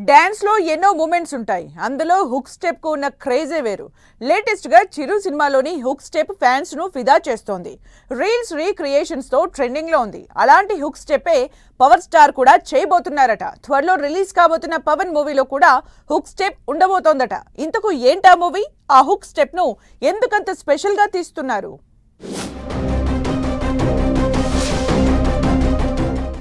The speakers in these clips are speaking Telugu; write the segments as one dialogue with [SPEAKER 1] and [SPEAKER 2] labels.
[SPEAKER 1] డ్యాన్స్లో ఎన్నో మూమెంట్స్ ఉంటాయి. అందులో హుక్ స్టెప్కు ఉన్న క్రేజే వేరు. లేటెస్ట్గా చిరు సినిమాలోని హుక్ స్టెప్ ఫ్యాన్స్ను ఫిదా చేస్తోంది. రీల్స్ రీక్రియేషన్స్తో ఉంది. అలాంటి హుక్ స్టెప్పే పవర్ స్టార్ కూడా చేయబోతున్నారట. త్వరలో రిలీజ్ కాబోతున్న పవన్ మూవీలో కూడా హుక్ స్టెప్ ఉండబోతోందట. ఇంతకు ఏంటా మూవీ ఆ హుక్ స్టెప్ను ఎందుకంత స్పెషల్గా తీస్తున్నారు?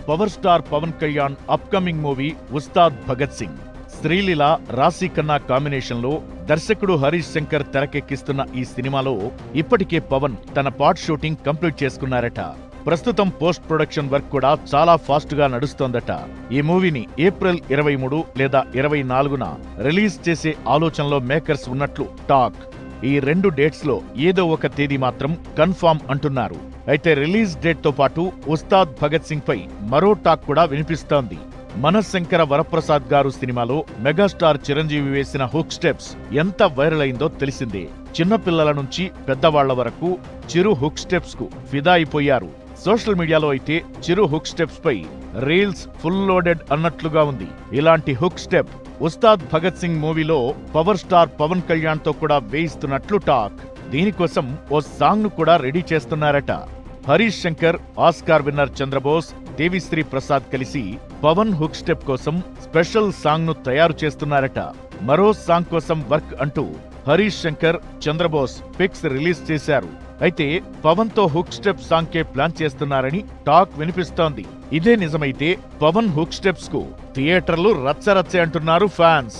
[SPEAKER 2] Power star Pawan Kalyan upcoming movie Ustaad Bhagat Singh. Sreeleela Raashi Khanna కాంబినేషన్లో దర్శకుడు హరీష్ శంకర్ తెరకెక్కిస్తున్న ఈ సినిమాలో ఇప్పటికే పవన్ తన పార్ట్ షూటింగ్ కంప్లీట్ చేసుకున్నారట. ప్రస్తుతం పోస్ట్ ప్రొడక్షన్ వర్క్ కూడా చాలా ఫాస్ట్గా నడుస్తోందట. ఈ మూవీని ఏప్రిల్ ఇరవై మూడు లేదా ఇరవై నాలుగున రిలీజ్ చేసే ఆలోచనలో మేకర్స్ ఉన్నట్లు టాక్. ఈ రెండు డేట్స్లో ఏదో ఒక తేదీ మాత్రం కన్ఫామ్ అంటున్నారు. అయితే రిలీజ్ డేట్తో పాటు ఉస్తాద్ భగత్ సింగ్ పై మరో టాక్ కూడా వినిపిస్తోంది. మనశంకర వరప్రసాద్ గారు సినిమాలో మెగాస్టార్ చిరంజీవి వేసిన హుక్ స్టెప్స్ ఎంత వైరల్ అయిందో తెలిసిందే. చిన్నపిల్లల నుంచి పెద్దవాళ్ళ వరకు చిరు హుక్ స్టెప్స్కు ఫిదా అయిపోయారు. సోషల్ మీడియాలో అయితే చిరు హుక్ స్టెప్స్ పై రీల్స్ ఫుల్ లోడెడ్ అన్నట్లుగా ఉంది. ఇలాంటి హుక్ స్టెప్ ఉస్తాద్ భగత్ సింగ్ మూవీలో పవర్ స్టార్ పవన్ కళ్యాణ్తో కూడా వేయిస్తున్నట్లు టాక్. దీనికోసం ఓ సాంగ్ను కూడా రెడీ చేస్తున్నారట. హరీష్ శంకర్ ఆస్కార్ విన్నర్ చంద్రబోస్ దేవిశ్రీ ప్రసాద్ కలిసి పవన్ హుక్ స్టెప్ కోసం స్పెషల్ సాంగ్ను తయారు చేస్తున్నారట. మరో సాంగ్ కోసం వర్క్ అంటూ హరీష్ శంకర్ చంద్రబోస్ పిక్స్ రిలీజ్ చేశారు. అయితే పవన్తో హుక్ స్టెప్ సాంగ్ కే ప్లాన్ చేస్తున్నారని టాక్ వినిపిస్తోంది. ఇదే నిజమైతే పవన్ హుక్ స్టెప్స్కు థియేటర్లు రచ్చరచ్చే అంటున్నారు ఫ్యాన్స్.